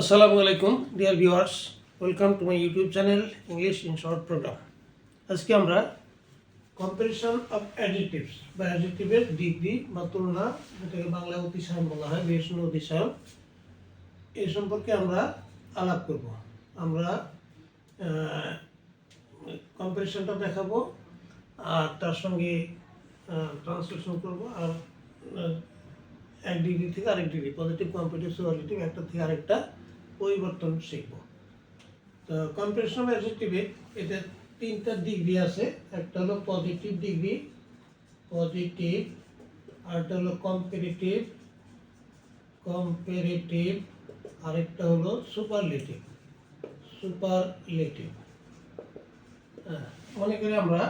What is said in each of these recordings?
আসসালামু আলাইকুম, dear viewers. Welcome to my YouTube channel, English in short program. আজকে আমরা কম্পারিশন অফ অ্যাডিটিভস বা অ্যাডিটিভের ডিগ্রি বা তুলনা, যেটাকে বাংলায় অতিশায়ন বলা হয় বিশেষণ অতিশায়ন এই সম্পর্কে আমরা আলাপ করব। আমরা কম্পারিশনটা দেখাবো, আর তার সঙ্গে ট্রান্সলেশন করব, আর এক ডিগ্রি থেকে আরেক ডিগ্রি পজিটিভ কম্পিটিভ সুপারলেটিভ একটা থেকে আরেকটা পরিবর্তন শিখব। তো কম্পারিশন অ্যাডজেক্টিভে এটা তিনটা ডিগ্রি আছে। একটা হলো পজিটিভ ডিগ্রি পজিটিভ আরেকটা হলো কম্পারেটিভ কম্পারেটিভ আরেকটা হলো সুপারলেটিভ সুপারলেটিভ হ্যাঁ মনে করি আমরা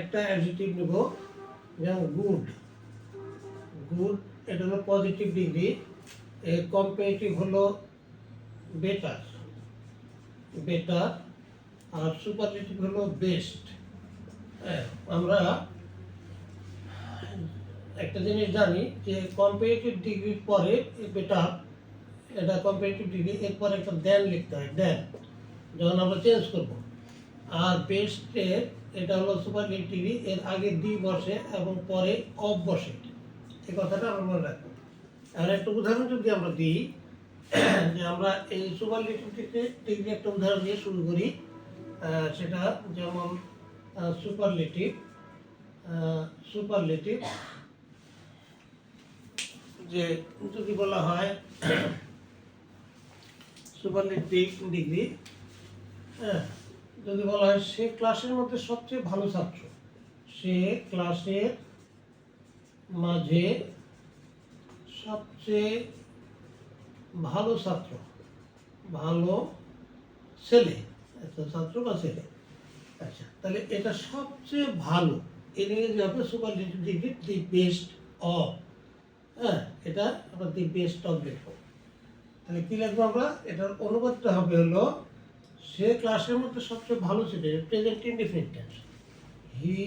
একটা অ্যাডজেক্টিভ নেব যেমন গুড গুড এটা হলো পজিটিভ ডিগ্রি কম্পারেটিভ হলো বেটার বেটার আর সুপারলেটিভ হলো বেস্ট আমরা একটা জিনিস জানি যে কম্পারেটিভ ডিগ্রির পরে বেটার এটা কম্পারেটিভ ডিগ্রি এরপরে একটা দেন লিখতে হয় দেন যখন আমরা চেঞ্জ করব। আর বেস্টের এটা হলো সুপারলেটিভ ডিগ্রি এর আগে ডি বসে এবং পরে অফ বসে। এই কথাটা আমরা মনে রাখব। আর একটা উদাহরণ যদি আমরা দিই, যে আমরা এই সুপারলেটিভ থেকে ডিগ্রি একটা উদাহরণ দিয়ে শুরু করি। সেটা যেমন সুপারলেটিভ সুপারলেটিভ যে যদি বলা হয় সুপার সুপারলেটিভ ডিগ্রি হ্যাঁ যদি বলা হয় সে ক্লাসের মধ্যে সবচেয়ে ভালো ছাত্র, সে ক্লাসের মাঝে সবচেয়ে ভালো ছাত্র, ভালো ছেলে ছাত্র বা ছেলে। আচ্ছা তাহলে এটা সবচেয়ে ভালো। ইংরেজি হবে superlative degree the best of হ্যাঁ এটা আমরা দি বেস্ট অফ লিখব তাহলে কী লিখব আমরা? এটার অনুবাদটা হবে হলো, সে ক্লাসের মধ্যে সবচেয়ে ভালো ছিল present indefinite tense he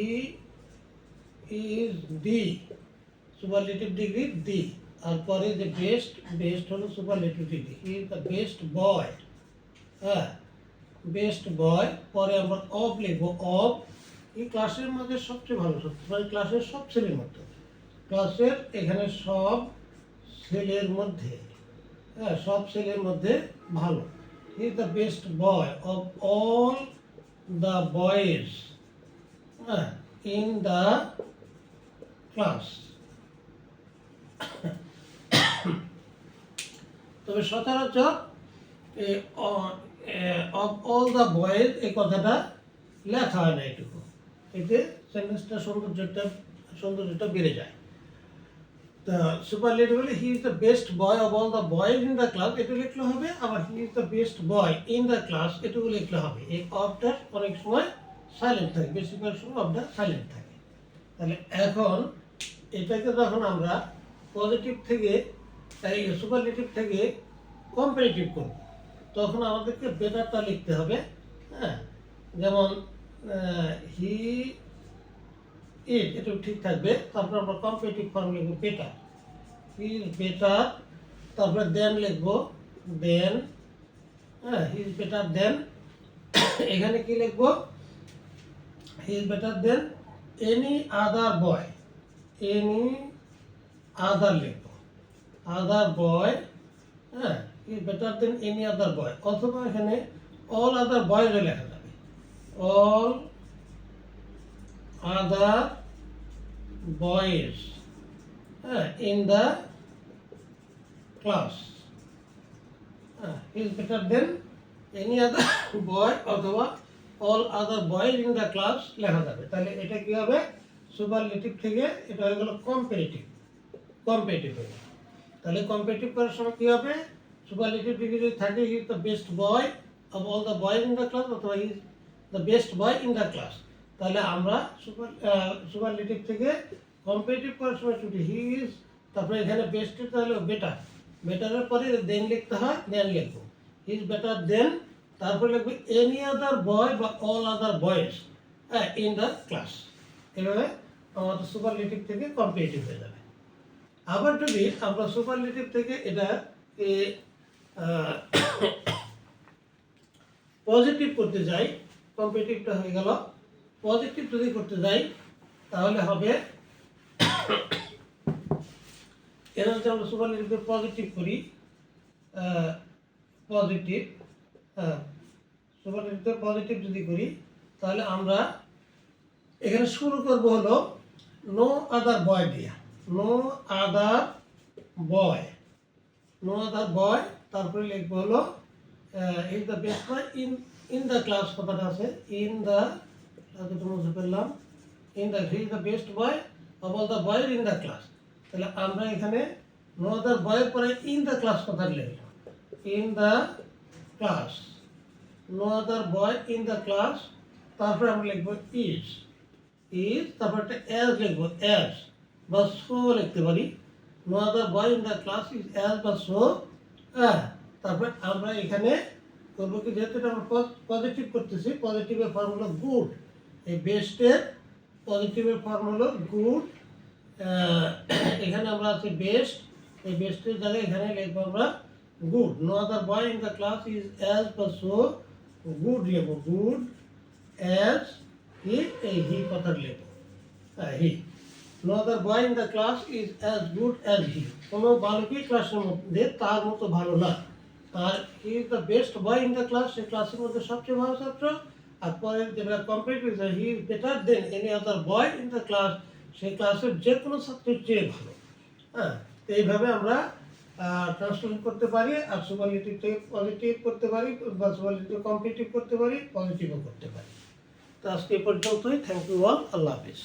is the superlative degree the আর পরে যে বেস্ট বেস্ট হলো superlative degree he is the best boy হ্যাঁ বেস্ট বয় পরে আমরা অফ লিখব অফ এই ক্লাসের মধ্যে সবচেয়ে ভালো সত্য মানে ক্লাসের সব ছেলের মধ্যে ক্লাসের এখানে সব ছেলের মধ্যে হ্যাঁ সব ছেলের মধ্যে ভালো he is the best boy of all the boys হ্যাঁ ইন দ্য ক্লাস তবে সচরাচর অফ অল দ্য বয়েজ এই কথাটা লেখা হয় না এটুকু। এতে সেন্টেন্সটা সৌন্দর্যটা সৌন্দর্যটা বেড়ে যায়। তা সুপারলেটিভ হলে he is the best boy of all the boys in the class এটা লিখলে হবে, আবার he is the best boy in the class এটুকু লিখলে হবে। এই অফটা অনেক সময় সাইলেন্ট থাকে, বেশিরভাগ সময় অফটা সাইলেন্ট থাকে। তাহলে এখন এটাকে যখন আমরা পজিটিভ থেকে এই সুপারলেটিভ থেকে কম্পারেটিভ করব। তখন আমাদেরকে বেটারটা লিখতে হবে হ্যাঁ? যেমন হি ইট এটা ঠিক থাকবে। তারপর আমরা কম্পারেটিভ ফর্ম লিখব বেটার হি ইজ বেটার তারপরে দেন লিখব দেন হ্যাঁ হি ইজ বেটার দেন এখানে কি লিখব? He is better than any other boy any other লিখব। আদার বয় হ্যাঁ is better than any other boy অথবা এখানে অল আদার বয়েজও লেখা যাবে। অল আদার বয়েজ হ্যাঁ ইন দ্য ক্লাস হ্যাঁ is better than any other boy অথবা all other boys in the class লেখা যাবে। তাহলে এটা কি হবে? সুপারলেটিভ থেকে এটা হয়ে গেল কম্পারেটিভ কম্পারেটিভ হয়ে তাহলে কম্পিটিভ করার সময় কী হবে? সুপারলেটিভ ডিগ্রি যদি থাকে is the best boy of all the boys in the class অথবা is the best boy in the class তাহলে আমরা সুপার সুপারলেটিভ থেকে কম্পারেটিভ করার সময় ছুটি। হি ইজ তারপরে এখানে বেস্ট তাহলে বেটার বেটারের পরে দেন লিখতে হয় দেন লিখব। হি ইজ বেটার দেন তারপরে লিখবে এনি আদার বয় বা অল আদার হ্যাঁ ইন দ্য ক্লাস এভাবে আমাদের সুপারলেটিভ থেকে কম্পারেটিভ হয়ে যাবে। আবার যদি আমরা সুপারলেটিভ থেকে এটা পজিটিভ করতে যাই কম্পিটিভটা হয়ে গেল। পজিটিভ যদি করতে যাই, তাহলে হবে, এর হচ্ছে আমরা সুপারলেটিভকে পজিটিভ করি পজিটিভ হ্যাঁ সুপারলেটিভকে পজিটিভ যদি করি, তাহলে আমরা এখানে শুরু করব হলো নো আদার বয় দিয়া নো আদার বয়। নো আদার বয়, তারপরে লিখব হলো in the best in in the class কথাটা আছে ইন দ্য তো মুছে ফেললাম in the he is the best boy of all the boy in the class তাহলে আমরা এখানে নো আদার বয়ের পরে ইন দ্য ক্লাস কথা লিখলাম in the class no other boy in the class তারপরে আমরা লিখব ইজ ইজ তারপর একটা অ্যাজ লিখব অ্যাজ বা সো লিখতে পারি। No other boy in the class is as বা সো হ্যাঁ তারপরে আমরা এখানে করব কি, যেহেতু এটা আমরা পজিটিভ করতেছি পজিটিভের ফর্ম হলো গুড এই বেস্টের পজিটিভের ফর্ম হলো গুড এখানে আমরা আছি বেস্ট এই বেস্টের জায়গায় এখানে লিখব আমরা good no other boy in the class is as বা সো গুড লিখব। গুড অ্যাজ হি এই হি কথা লিখব। He. No other boy in the class is as good as he কোনো বালকই ক্লাসের মধ্যে তার মতো ভালো না। তার he is the best boy in the class সে ক্লাসের মধ্যে সবচেয়ে ভালো ছাত্র। আর পরে যেটা কমপ্লিট হয়েছে he is better than any other boy in the class সেই ক্লাসের যে কোনো ছাত্রের চেয়ে ভালো। হ্যাঁ তো এইভাবে আমরা ট্রান্সলেট করতে পারি, আর সুপারলিটিভকে পজিটিভ করতে পারি, বা সুপারলিটিভ কম্পিটিভ করতে পারি পজিটিভও করতে পারি। তো আজকে পর্যন্তই। Thank you all Allah Hafiz.